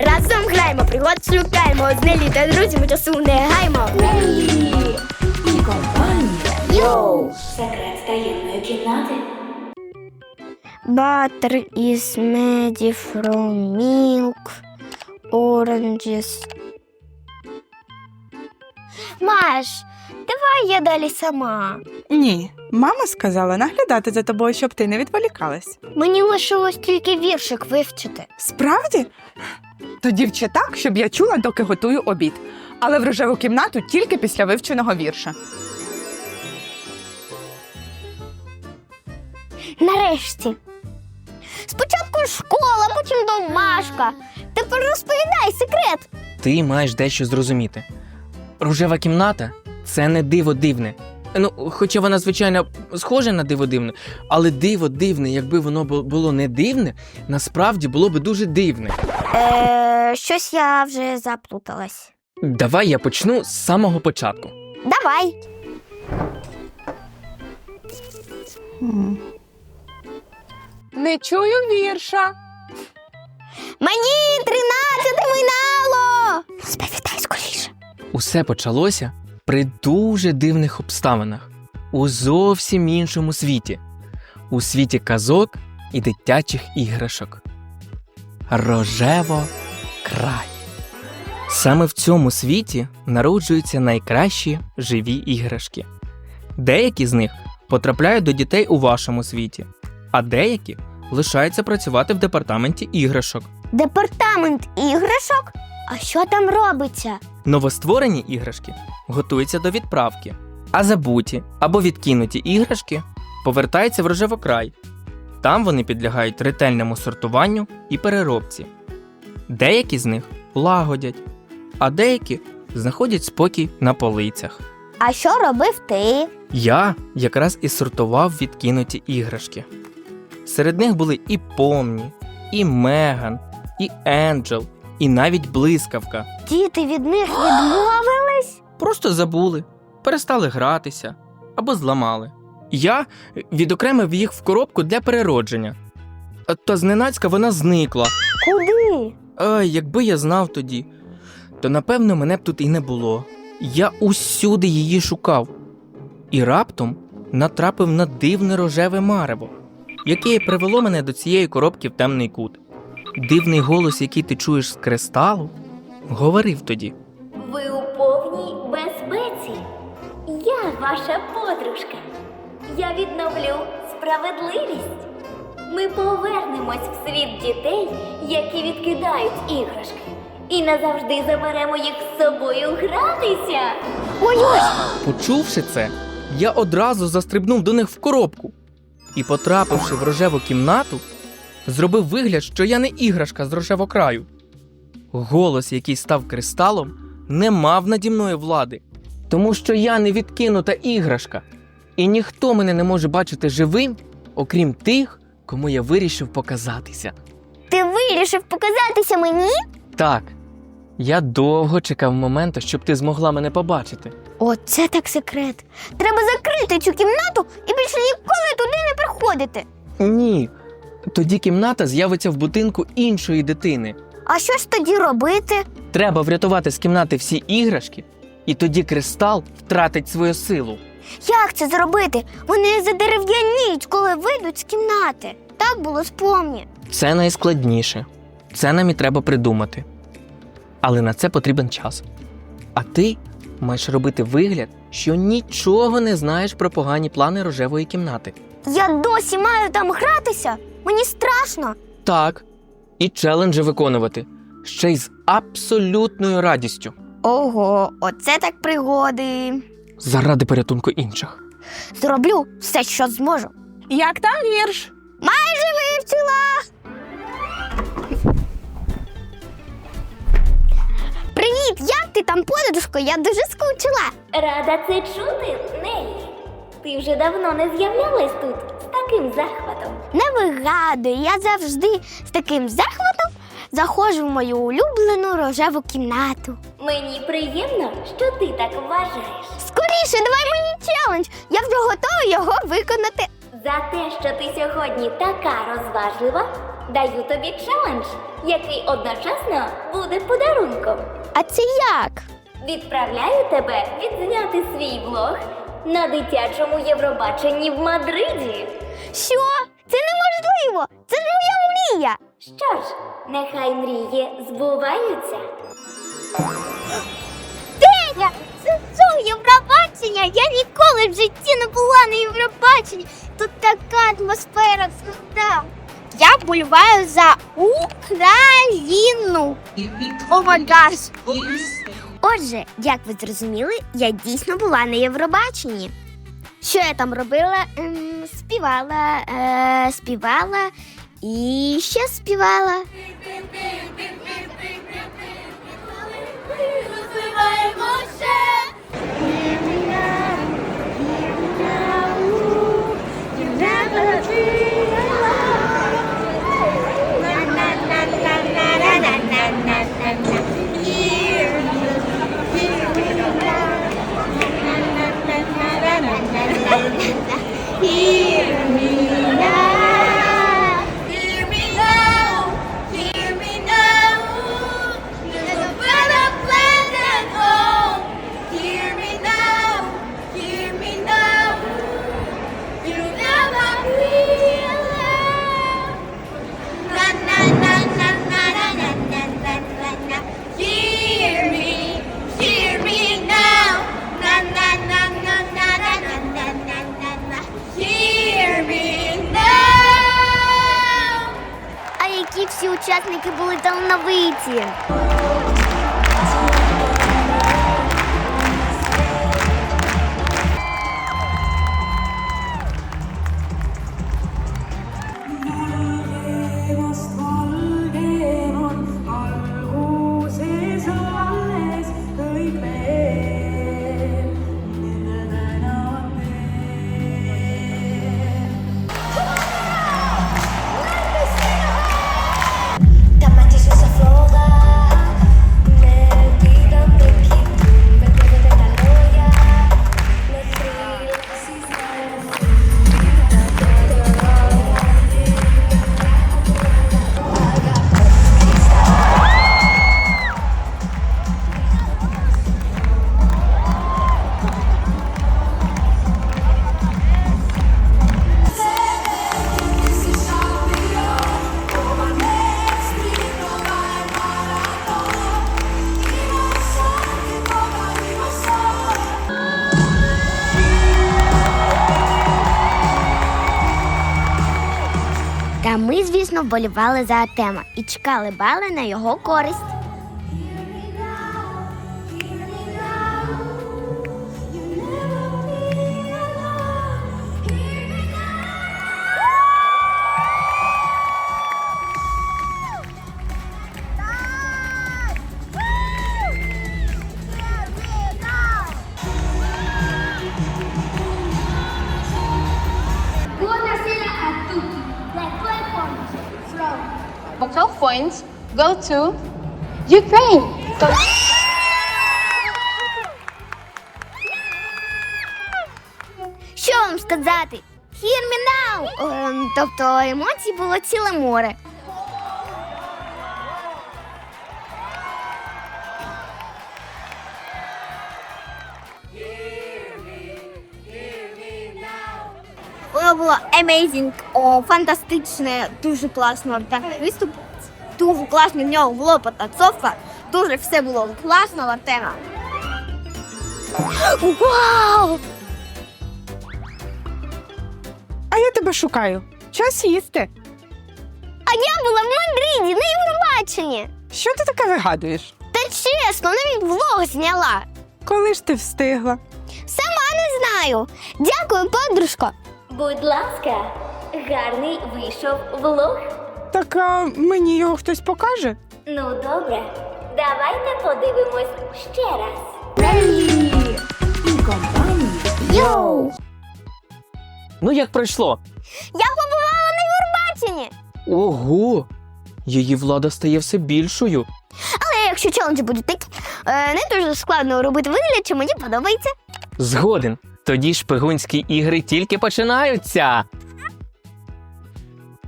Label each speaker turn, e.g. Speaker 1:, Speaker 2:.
Speaker 1: Разом граємо, пригод шукаємо. З Нелі та друзями часу не гаймо.
Speaker 2: І компанія.
Speaker 1: Йоу!
Speaker 2: Секрет таємної кімнати.
Speaker 1: Butter is made from milk, oranges. Маш, давай я далі сама.
Speaker 3: Ні, мама сказала наглядати за тобою, щоб ти не відволікалась.
Speaker 1: Мені лишилось тільки віршик вивчити.
Speaker 3: Справді? Тоді вчи так, щоб я чула, доки готую обід. Але в рожеву кімнату тільки після вивченого вірша.
Speaker 1: Нарешті. Спочатку школа, потім домашка. Тепер розповідай секрет.
Speaker 4: Ти маєш дещо зрозуміти. Рожева кімната це не диво дивне. Ну, хоча вона, звичайно, схожа на диво дивне, але диво дивне, якби воно було не дивне, насправді було би дуже дивне.
Speaker 1: Е, щось я вже заплуталась.
Speaker 4: Давай я почну з самого початку.
Speaker 1: Давай.
Speaker 3: Не чую вірша.
Speaker 1: Мені тринадцяте минало. Розповідай скоріше.
Speaker 4: Усе почалося при дуже дивних обставинах у зовсім іншому світі, у світі казок і дитячих іграшок. Рожево край. Саме в цьому світі народжуються найкращі живі іграшки. Деякі з них потрапляють до дітей у вашому світі, а деякі лишаються працювати в департаменті іграшок.
Speaker 1: Департамент іграшок? А що там робиться?
Speaker 4: Новостворені іграшки готуються до відправки, а забуті або відкинуті іграшки повертаються в рожевокрай. Там вони підлягають ретельному сортуванню і переробці. Деякі з них лагодять, а деякі знаходять спокій на полицях.
Speaker 1: А що робив ти?
Speaker 4: Я якраз і сортував відкинуті іграшки. Серед них були і Помні, і Меган, і Енджел, і навіть блискавка.
Speaker 1: Діти від них відмовились?
Speaker 4: Просто забули, перестали гратися або зламали. Я відокремив їх в коробку для переродження. Та зненацька вона зникла.
Speaker 1: Куди?
Speaker 4: Ай, якби я знав тоді, то напевно мене б тут і не було. Я усюди її шукав. І раптом натрапив на дивне рожеве марево, яке і привело мене до цієї коробки в темний кут. Дивний голос, який ти чуєш з кристалу, говорив тоді.
Speaker 2: Ви у повній безпеці. Я ваша подружка. Я відновлю справедливість. Ми повернемось в світ дітей, які відкидають іграшки, і назавжди заберемо їх з собою гратися.
Speaker 1: Ой-ой!
Speaker 4: Почувши це, я одразу застрибнув до них в коробку і, потрапивши в рожеву кімнату, зробив вигляд, що я не іграшка з рожевокраю. Голос, який став кристалом, не мав наді мною влади, тому що я не відкинута іграшка, і ніхто мене не може бачити живим, окрім тих, кому я вирішив показатися.
Speaker 1: Ти вирішив показатися мені?
Speaker 4: Так, я довго чекав моменту, щоб ти змогла мене побачити.
Speaker 1: Оце так секрет. Треба закрити цю кімнату і більше ніколи туди не приходити.
Speaker 4: Ні. Тоді кімната з'явиться в будинку іншої дитини.
Speaker 1: А що ж тоді робити?
Speaker 4: Треба врятувати з кімнати всі іграшки, і тоді кристал втратить свою силу.
Speaker 1: Як це зробити? Вони задерев'яніють, коли вийдуть з кімнати. Так було спомні.
Speaker 4: Це найскладніше. Це нам і треба придумати. Але на це потрібен час. А ти маєш робити вигляд, що нічого не знаєш про погані плани рожевої кімнати.
Speaker 1: Я досі маю там гратися. Мені страшно.
Speaker 4: Так, і челенджі виконувати ще й з абсолютною радістю
Speaker 1: Ого, оце так пригоди.
Speaker 4: заради порятунку інших.
Speaker 1: Зроблю все, що зможу.
Speaker 3: Як там вірш?
Speaker 1: Майже вивчила. Привіт, як ти там, подружко? Я дуже скучила.
Speaker 2: Рада це чути, Нелі. Ти вже давно не з'являлась тут таким захватом.
Speaker 1: Не вигадуй, я завжди з таким захватом заходжу в мою улюблену рожеву кімнату.
Speaker 2: Мені приємно, що ти так вважаєш.
Speaker 1: Скоріше, давай мені челендж. Я вже готова його виконати.
Speaker 2: За те, що ти сьогодні така розважлива, Даю тобі челендж, який одночасно буде подарунком.
Speaker 1: А це як?
Speaker 2: Відправляю тебе відзняти свій влог на дитячому Євробаченні в Мадриді.
Speaker 1: Що? Це неможливо! Це ж моя мрія!
Speaker 2: Що ж, нехай мрії збуваються.
Speaker 1: Де? Це що, Євробачення? Я ніколи в житті не була на Євробаченні. Тут така атмосфера крута. Я боліваю за Україну. О май гаш. Отже, як ви зрозуміли, я дійсно була на Євробаченні. Що я там робила? Ем, співала, е, співала і ще співала. Here. Учасники були талановиті. Та ми, звісно, вболівали за Артема і чекали бали на його користь.
Speaker 5: The 12 points go to Ukraine. So-
Speaker 1: Що вам сказати? Hear me now! Ем, тобто емоцій було ціле море. Воно було amazing, о, фантастичне, дуже класно. Так, виступ дуже класний, в нього було потанцовка, дуже все було класно, Артема. Вау!
Speaker 3: А я тебе шукаю. Час їсти.
Speaker 1: А я була в Мадриді на Євробаченні.
Speaker 3: Що ти таке вигадуєш?
Speaker 1: Та чесно, навіть влог зняла.
Speaker 3: Коли ж ти встигла?
Speaker 1: Сама не знаю. Дякую, подружко.
Speaker 2: Будь ласка, гарний вийшов влог.
Speaker 3: Так а мені його хтось покаже?
Speaker 2: Ну добре, давайте подивимось ще раз.
Speaker 1: Йоу!
Speaker 4: Ну як пройшло?
Speaker 1: Я побувала на Євробаченні.
Speaker 4: Ого! Її влада стає все більшою.
Speaker 1: Але якщо челенджі будуть такі, е, не дуже складно робити вигляд, що мені подобається.
Speaker 4: Згоден. Тоді шпигунські ігри тільки починаються.